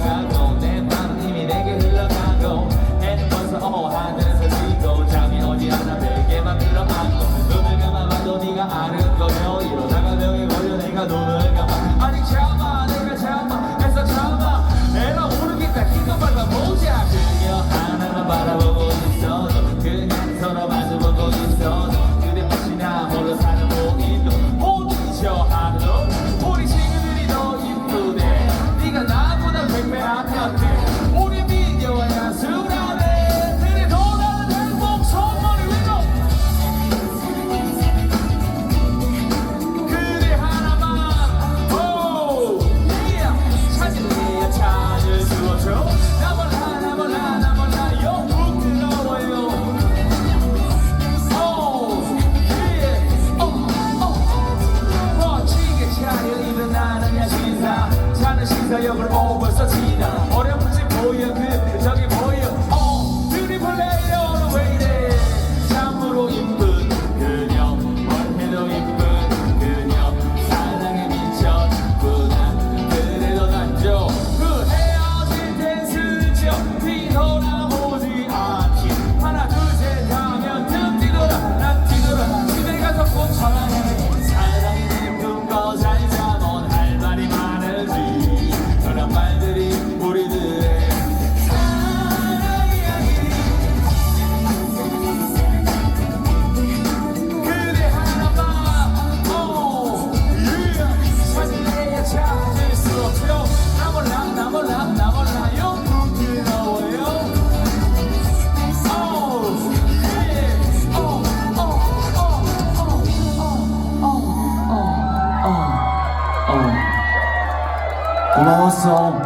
That's 새벽을 보고 벌써 지나. 고마웠어.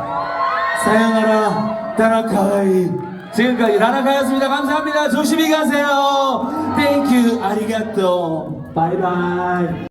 사양하라, 따라카이. 지금까지 라라카였습니다. 감사합니다. 조심히 가세요. 땡큐, 아리가또. 바이바이.